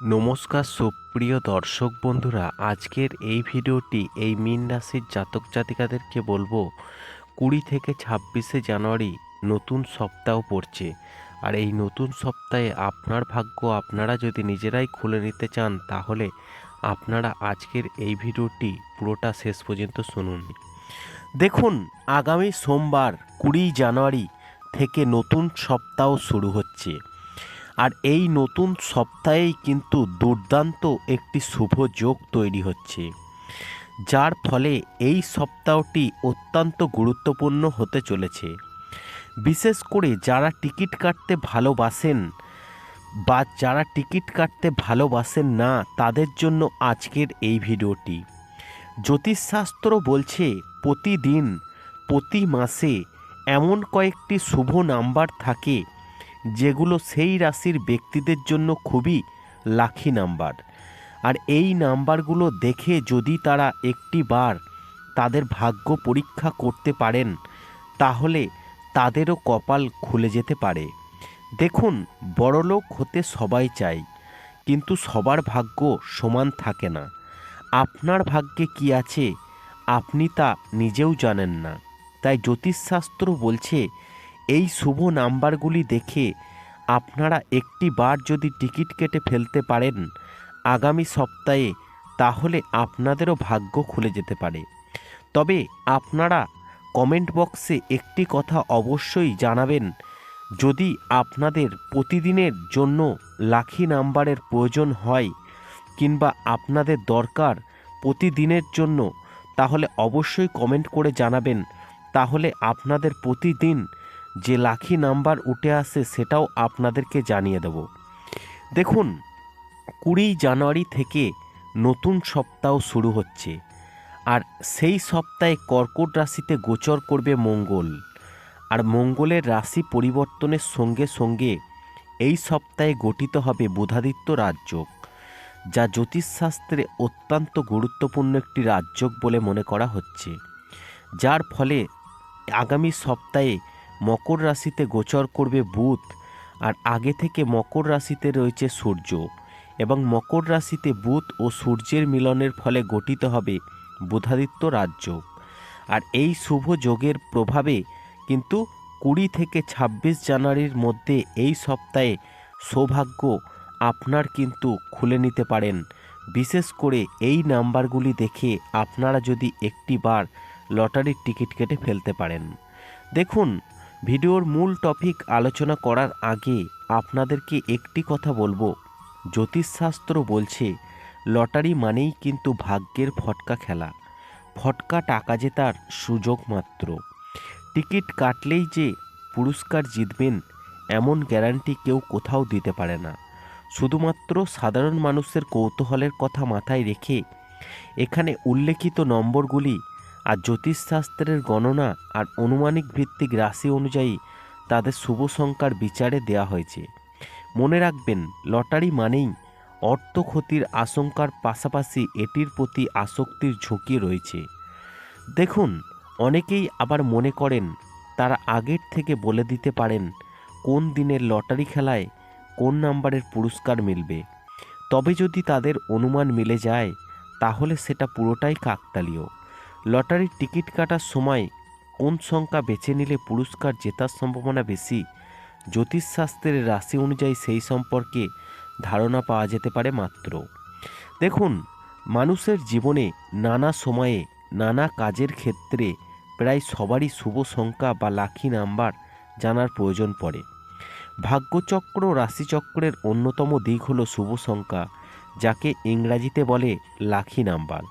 নমস্কার সুপ্রিয় দর্শক বন্ধুরা, আজকের এই ভিডিওটি এই মীন রাশির জাতক জাতিকাদেরকে বলব, কুড়ি থেকে ছাব্বিশে জানুয়ারি নতুন সপ্তাহ পড়ছে। আর এই নতুন সপ্তাহে আপনার ভাগ্য আপনারা যদি নিজেরাই খুলে নিতে চান, তাহলে আপনারা আজকের এই ভিডিওটি পুরোটা শেষ পর্যন্ত শুনুন। দেখুন, আগামী সোমবার কুড়ি জানুয়ারি থেকে নতুন সপ্তাহ শুরু হচ্ছে। আর এই নতুন সপ্তাহেই কিন্তু দুর্দান্ত একটি শুভ যোগ তৈরি হচ্ছে। যার ফলে এই সপ্তাহটি অত্যন্ত গুরুত্বপূর্ণ হতে চলেছে। বিশেষ করে যারা টিকিট কাটতে ভালোবাসেন বা যারা টিকিট কাটতে ভালোবাসেন না, তাদের জন্য আজকের এই ভিডিওটি। জ্যোতিষশাস্ত্র বলছে, প্রতিদিন, প্রতি মাসে এমন কয়েকটি শুভ নাম্বার থাকে যেগুলো সেই রাশির ব্যক্তিদের জন্য খুবই লাখি নাম্বার আর এই নাম্বারগুলো দেখে যদি তারা একটি বার তাদের ভাগ্য পরীক্ষা করতে পারেন, তাহলে তাদেরও কপাল খুলে যেতে পারে। দেখুন, বড়লোক হতে সবাই চায় কিন্তু সবার ভাগ্য সমান থাকে না। আপনার ভাগ্যে কি আছে, আপনি তা নিজেও জানেন না। তাই জ্যোতিষশাস্ত্র বলছে এই শুভ নাম্বারগুলি দেখে আপনারা একটি বার যদি টিকিট কেটে ফেলতে পারেন আগামী সপ্তাহে, তাহলে আপনাদেরও ভাগ্য খুলে যেতে পারে। তবে আপনারা কমেন্ট বক্সে একটি কথা অবশ্যই জানাবেন, যদি আপনাদের প্রতিদিনের জন্য লাখি নাম্বারের প্রয়োজন হয় কিংবা আপনাদের দরকার প্রতিদিনের জন্য, তাহলে অবশ্যই কমেন্ট করে জানাবেন। তাহলে আপনাদের প্রতিদিন যে লাখি নাম্বার উঠে আসে সেটাও আপনাদেরকে জানিয়ে দেব। দেখুন, কুড়ি জানুয়ারি থেকে নতুন সপ্তাহ শুরু হচ্ছে, আর সেই সপ্তাহে কর্কট রাশিতে গোচর করবে মঙ্গল, আর মঙ্গলের রাশি পরিবর্তনের সঙ্গে সঙ্গে এই সপ্তাহে গঠিত হবে বুধাদিত্য রাজযোগ, যা জ্যোতিষশাস্ত্রে অত্যন্ত গুরুত্বপূর্ণ একটি রাজযোগ বলে মনে করা হচ্ছে, যার ফলে আগামী সপ্তাহে মকর রাশিতে গোচর করবে বুধ, আর আগে থেকে মকর রাশিতে রয়েছে সূর্য, এবং মকর রাশিতে বুধ ও সূর্যের মিলনের ফলে গঠিত হবে বুধাদিত্য রাজযোগ আর এই শুভ যোগের প্রভাবে কিন্তু কুড়ি থেকে ছাব্বিশ জানুয়ারির মধ্যে এই সপ্তাহে সৌভাগ্য আপনার কিন্তু খুলে নিতে পারেন। বিশেষ করে এই নাম্বারগুলি দেখে আপনারা যদি একটি বার লটারির টিকিট কেটে ফেলতে পারেন। দেখুন ভিডিওর মূল টপিক আলোচনা করার আগে আপনাদেরকে একটি কথা বলব। জ্যোতিষশাস্ত্র বলছে, লটারি মানেই কিন্তু ভাগ্যের ফটকা খেলা। ফটকা টাকা জেতার সুযোগ মাত্র। টিকিট কাটলেই যে পুরস্কার জিতবেন, এমন গ্যারান্টি কেউ কোথাও দিতে পারে না। শুধুমাত্র সাধারণ মানুষের কৌতূহলের কথা মাথায় রেখে এখানে উল্লেখিত নম্বরগুলি আর জ্যোতিষশাস্ত্রের গণনা আর অনুমানিক ভিত্তিক রাশি অনুযায়ী তাদের শুভ সংখ্যার বিচারে দেওয়া হয়েছে। মনে রাখবেন, লটারি মানেই অর্থ ক্ষতির আশঙ্কার পাশাপাশি এটির প্রতি আসক্তির ঝুঁকি রয়েছে। দেখুন, অনেকেই আবার মনে করেন, তারা আগের থেকে বলে দিতে পারেন, কোন দিনের লটারি খেলায় কোন নাম্বারের পুরস্কার মিলবে। তবে যদি তাদের অনুমান মিলে যায়, তাহলে সেটা পুরোটাই কাকতালীয়। লটারির টিকিট কাটার সময় কোন সংখ্যা বেছে নিলে পুরস্কার জেতার সম্ভাবনা বেশি? জ্যোতিষশাস্ত্রের রাশি অনুযায়ী সেই সম্পর্কে ধারণা পাওয়া যেতে পারে মাত্র। দেখুন, মানুষের জীবনে নানা সময়ে নানা কাজের ক্ষেত্রে প্রায় সবারই শুভ সংখ্যা বা লাখি নাম্বার জানার প্রয়োজন পড়ে। ভাগ্যচক্র রাশিচক্রের অন্যতম দিক হলো শুভ সংখ্যা, যাকে ইংরাজিতে বলে লাখি নাম্বার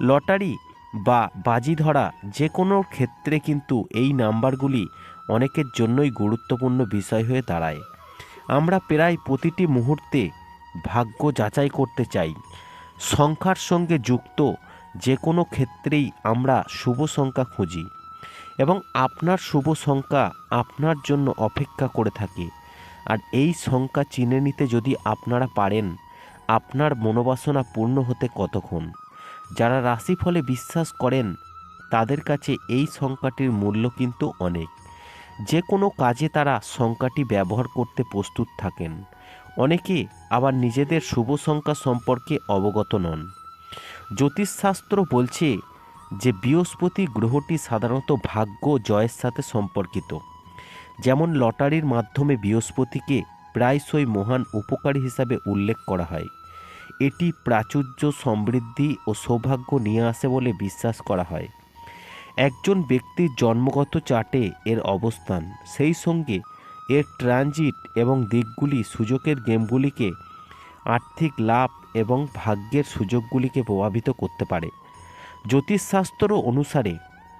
লটারি বা বাজি ধরা যে কোনো ক্ষেত্রে কিন্তু এই নাম্বারগুলি অনেকের জন্যই গুরুত্বপূর্ণ বিষয় হয়ে দাঁড়ায়। আমরা প্রায় প্রতিটি মুহূর্তে ভাগ্য যাচাই করতে চাই। সংখ্যার সঙ্গে যুক্ত যে কোনো ক্ষেত্রেই আমরা শুভ সংখ্যা খুঁজি এবং আপনার শুভ সংখ্যা আপনার জন্য অপেক্ষা করে থাকে। আর এই সংখ্যা চিনে নিতে যদি আপনারা পারেন, আপনার মনোবাসনা পূর্ণ হতে কতক্ষণ? যারা রাশিফলে বিশ্বাস করেন, তাদের কাছে এই সংখ্যাটির মূল্য কিন্তু অনেক। যে কোনো কাজে তারা সংখ্যাটি ব্যবহার করতে প্রস্তুত থাকেন। অনেকে আবার নিজেদের শুভ সংখ্যা সম্পর্কে অবগত নন। জ্যোতিষশাস্ত্র বলছে যে বৃহস্পতি গ্রহটি সাধারণত ভাগ্য জয়ের সাথে সম্পর্কিত। যেমন লটারির মাধ্যমে বৃহস্পতিকে প্রায়শই মহান উপকারী হিসাবে উল্লেখ করা হয়। এটি প্রাচুর্য, সমৃদ্ধি ও সৌভাগ্য নিয়ে আসে বলে বিশ্বাস করা হয়। একজন ব্যক্তির জন্মগত চার্টে এর অবস্থান, সেই সঙ্গে এর ট্রানজিট এবং দিকগুলি সুযোগের গেমগুলিকে আর্থিক লাভ এবং ভাগ্যের সুযোগগুলিকে প্রভাবিত করতে পারে। জ্যোতিষশাস্ত্র অনুসারে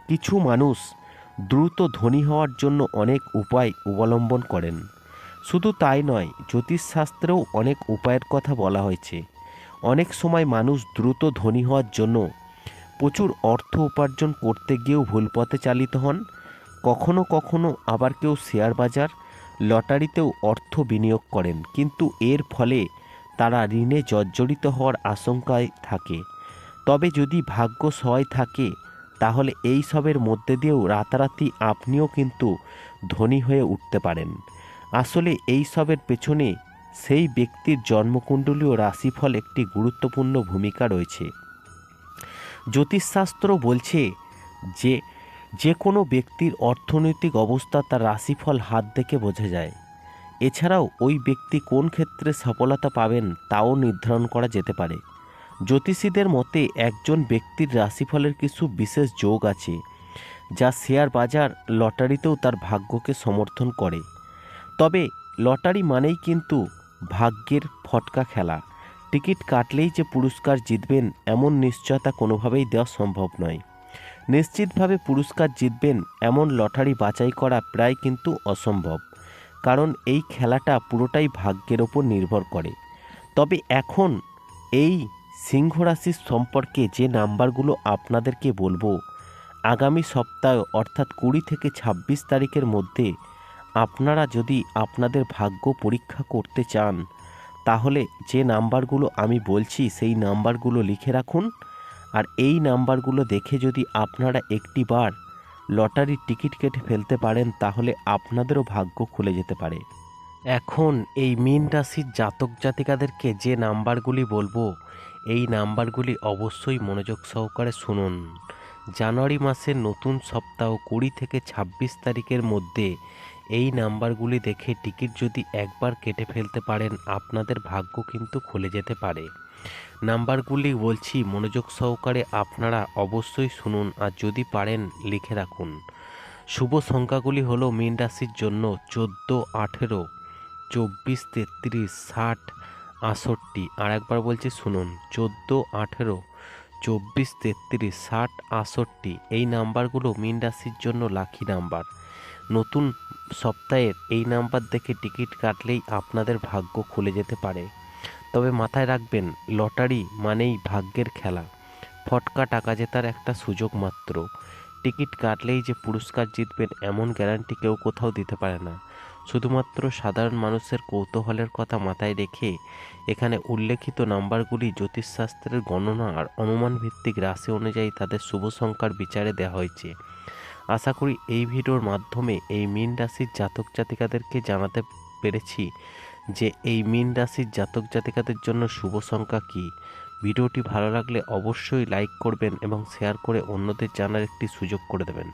কিছু মানুষ দ্রুত ধনী হওয়ার জন্য অনেক উপায় অবলম্বন করেন। শুধু তাই নয়, জ্যোতিষশাস্ত্রেও অনেক উপায়ের কথা বলা হয়েছে। অনেক সময় মানুষ দ্রুত ধনী হওয়ার জন্য প্রচুর অর্থ উপার্জন করতে গিয়েও ভুল পথে চালিত হন। কখনো কখনো আবার কেউ শেয়ার বাজার, লটারিতেও অর্থ বিনিয়োগ করেন, কিন্তু এর ফলে তারা ঋণে জর্জরিত হওয়ার আশঙ্কায় থাকে। তবে যদি ভাগ্য সহায় থাকে, তাহলে এই সবের মধ্যে দিয়েও রাতারাতি আপনিও কিন্তু ধনী হয়ে উঠতে পারেন। আসলে এই সবের পেছনে সেই ব্যক্তির জন্মকুণ্ডলী ও রাশিফল একটি গুরুত্বপূর্ণ ভূমিকা রয়েছে। জ্যোতিষশাস্ত্র বলছে যে যে কোনো ব্যক্তির অর্থনৈতিক অবস্থা তার রাশিফল হাত দেখে বোঝা যায়। এছাড়াও ওই ব্যক্তি কোন ক্ষেত্রে সফলতা পাবেন তাও নির্ধারণ করা যেতে পারে। জ্যোতিষীদের মতে একজন ব্যক্তির রাশিফলের কিছু বিশেষ যোগ আছে, যা শেয়ার বাজার লটারিতেও তার ভাগ্যকে সমর্থন করে। তবে লটারি মানেই কিন্তু ভাগ্যের ফটকা খেলা। টিকিট কাটলেই যে পুরস্কার জিতবেন এমন নিশ্চয়তা কোনোভাবেই দেওয়া সম্ভব নয়। নিশ্চিতভাবে পুরস্কার জিতবেন এমন লটারি বাছাই করা প্রায় কিন্তু অসম্ভব। কারণ এই খেলাটা পুরোটাই ভাগ্যের ওপর নির্ভর করে। তবে এখন এই সিংহ রাশির সম্পর্কে যে নাম্বারগুলো আপনাদেরকে বলব, আগামী সপ্তাহে অর্থাৎ কুড়ি থেকে ছাব্বিশ তারিখের মধ্যে আপনারা যদি আপনাদের ভাগ্য পরীক্ষা করতে চান, তাহলে যে নাম্বারগুলো আমি বলছি সেই নাম্বারগুলো লিখে রাখুন। আর এই নাম্বারগুলো দেখে যদি আপনারা একটি বার লটারির টিকিট কেটে ফেলতে পারেন, তাহলে আপনাদেরও ভাগ্য খুলে যেতে পারে। এখন এই মীন রাশির জাতক জাতিকাদেরকে যে নাম্বারগুলি বলব, এই নাম্বারগুলি অবশ্যই মনোযোগ সহকারে শুনুন। জানুয়ারি মাসের নতুন সপ্তাহ কুড়ি থেকে ছাব্বিশ তারিখের মধ্যে এই নাম্বারগুলি দেখে টিকিট যদি একবার কেটে ফেলতে পারেন, আপনাদের ভাগ্য কিন্তু খুলে যেতে পারে। নাম্বারগুলি বলছি মনোযোগ সহকারে আপনারা অবশ্যই শুনুন আর যদি পারেন লিখে রাখুন। শুভ সংখ্যাগুলি হলো মীন রাশির জন্য চোদ্দ, আঠেরো, চব্বিশ, তেত্রিশ, ষাট আষট্টি আর একবার বলছি শুনুন, চোদ্দ, আঠেরো, চব্বিশ, তেত্রিশ, ষাট আষট্টি এই নাম্বারগুলো মীন রাশির জন্য লাকি নাম্বার। নতুন সপ্তাহের এই নাম্বার দেখে টিকিট কাটলেই আপনাদের ভাগ্য খুলে যেতে পারে। তবে মাথায় রাখবেন, লটারি মানেই ভাগ্যের খেলা। ফটকা টাকা জেতার একটা সুযোগ মাত্র। টিকিট কাটলেই যে পুরস্কার জিতবেন এমন গ্যারান্টি কেউ কোথাও দিতে পারে না। শুধুমাত্র সাধারণ মানুষের কৌতূহলের কথা মাথায় রেখে এখানে উল্লেখিত নাম্বারগুলি জ্যোতিষশাস্ত্রের গণনা আর অনুমান ভিত্তিক রাশি অনুযায়ী তাদের শুভ সংখ্যার বিচারে দেওয়া হয়েছে। আশা করি এই ভিডিওর মাধ্যমে এই মীন রাশির জাতক জাতিকাদেরকে জানাতে পেরেছি যে এই মীন রাশির জাতক জাতিকাদের জন্য শুভ সংখ্যা কী। ভিডিওটি ভালো লাগলে অবশ্যই লাইক করবেন এবং শেয়ার করে অন্যদের জানার একটি সুযোগ করে দেবেন।